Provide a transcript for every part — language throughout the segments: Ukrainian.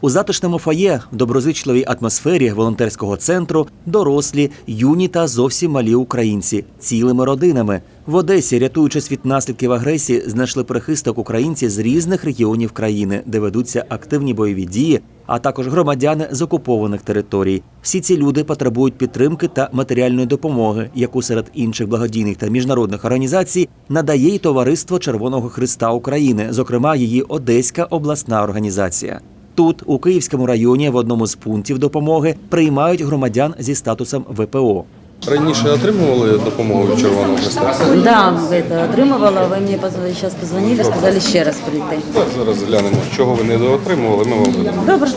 У затишному фоє в доброзичливій атмосфері волонтерського центру дорослі, юні та зовсім малі українці цілими родинами. В Одесі, рятуючись від наслідків агресії, знайшли прихисток українці з різних регіонів країни, де ведуться активні бойові дії, а також громадяни з окупованих територій. Всі ці люди потребують підтримки та матеріальної допомоги, яку серед інших благодійних та міжнародних організацій надає й товариство Червоного Христа України, зокрема її Одеська обласна організація. Тут, у Київському районі, в одному з пунктів допомоги приймають громадян зі статусом ВПО. Раніше отримували допомогу від Червоного Хреста? Да, это отримувала. Ви мені зараз позвонили, сказали ще раз прийти. Так, зараз глянемо, чого ви не отримували, ми вам видамо. Добре.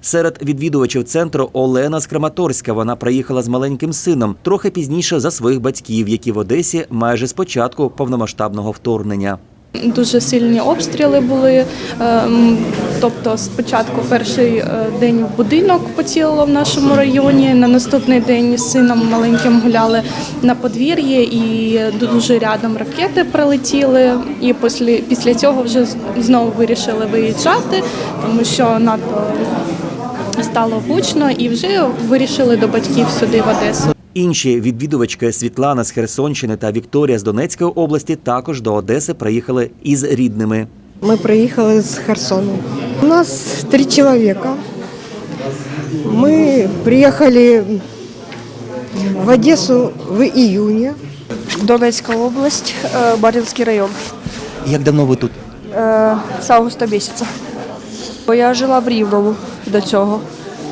Серед відвідувачів центру Олена з Краматорська. Вона приїхала з маленьким сином трохи пізніше за своїх батьків, які в Одесі майже з початку повномасштабного вторгнення. Дуже сильні обстріли були. Тобто, спочатку перший е, день в будинок поцілило в нашому районі. На наступний день з сином маленьким гуляли на подвір'ї, і дуже рядом ракети прилетіли. І після, після цього вже знову вирішили виїжджати, тому що надто стало гучно, і вже вирішили до батьків сюди в Одесу. Інші відвідувачки Світлана з Херсонщини та Вікторія з Донецької області також до Одеси приїхали із рідними. Мы приехали с Херсона. У нас три человека. Мы приехали в Одессу в июне. Донецька область, е, район. Як давно ви тут? Е, З августа місяця. Бо я жила в Рівному до цього.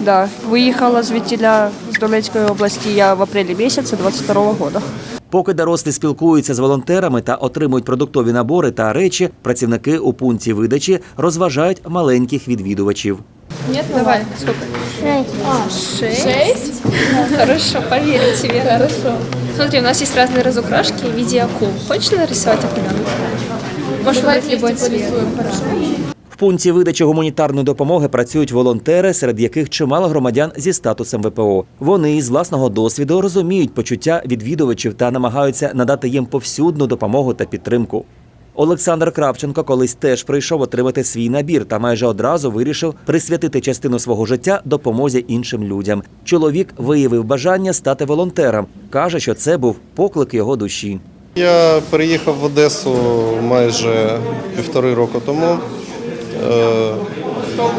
Да. Виїхала звідтіля з Донецької області я в апрелі місяці 22-го року. Поки дорослі спілкуються з волонтерами та отримують продуктові набори та речі, працівники у пункті видачі розважають маленьких відвідувачів. Нет, давай. Сколько? Шесть. А, шесть? Шесть? Хорошо, поверю тебе. Хорошо. Смотри, у нас есть разные разукрашки в виде акул. Хочешь нарисовать определенно? Можешь выбрать любой цвет. В пункті видачі гуманітарної допомоги працюють волонтери, серед яких чимало громадян зі статусом ВПО. Вони із власного досвіду розуміють почуття відвідувачів та намагаються надати їм повсюдну допомогу та підтримку. Олександр Кравченко колись теж прийшов отримати свій набір та майже одразу вирішив присвятити частину свого життя допомозі іншим людям. Чоловік виявив бажання стати волонтером. каже, що це був поклик його душі. Я переїхав в Одесу майже півтори року тому. Е,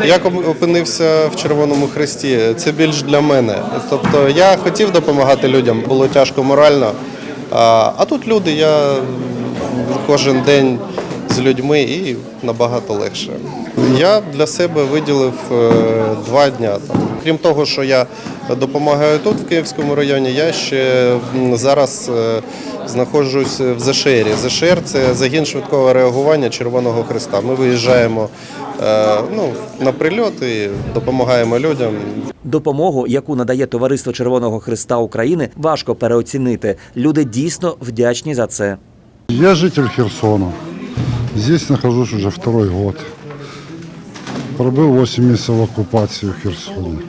Як опинився в Червоному Хресті? Це більш для мене. Тобто я хотів допомагати людям, було тяжко морально. А, а тут люди, я кожен день з людьми і набагато легше. Я для себе виділив е, два дня. Крім того, що я допомагаю тут, в Київському районі, я ще зараз е, знаходжусь в ЗШРі. ЗШР – це загін швидкого реагування Червоного Христа. Ми виїжджаємо е, ну, на прильоти, допомагаємо людям. Допомогу, яку надає Товариство Червоного Христа України, важко переоцінити. Люди дійсно вдячні за це. Я житель Херсона. Здесь нахожусь уже второй год. Пробыл 8 месяцев в оккупации в Херсоне.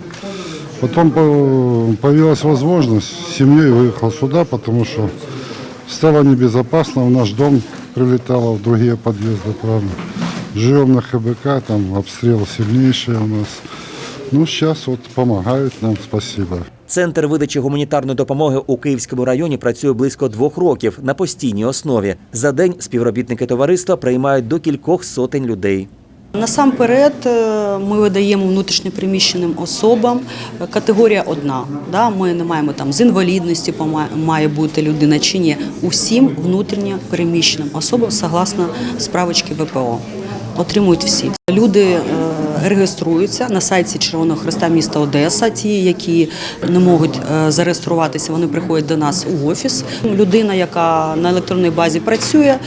Потом по- появилась возможность, с семьей выехал сюда, потому что стало небезопасно. В наш дом прилетало, в другие подъезды, правда. Живем на ХБК, там обстрел сильнейший у нас. Ну, сейчас вот помогают нам, спасибо. Центр видачі гуманітарної допомоги у Київському районі працює близько двох років на постійній основі. За день співробітники товариства приймають до кількох сотень людей. Насамперед е, ми видаємо внутрішньопереміщеним особам е, категорія одна. Да? Ми не маємо там з інвалідності пома- має бути людина чи ні. Усім внутрішньо переміщеним особам согласно справочки ВПО. Отримують всі. Люди е, реєструються на сайті Червоного Хреста міста Одеса. Ті, які не можуть е, зареєструватися, вони приходять до нас у офіс. Людина, яка на електронній базі працює,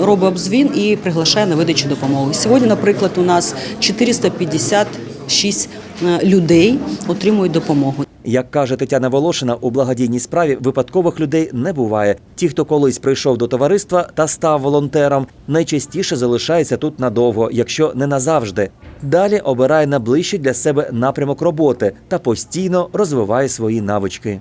робить обзвін і приглашає на видачу допомоги. Сьогодні, наприклад, у нас 450 Шість е, людей отримують допомогу. Як каже Тетяна Волошина, у благодійній справі випадкових людей не буває. Ті, хто колись прийшов до товариства та став волонтером, найчастіше залишаються тут надовго, якщо не назавжди. Далі обирає найближчий для себе напрямок роботи та постійно розвиває свої навички.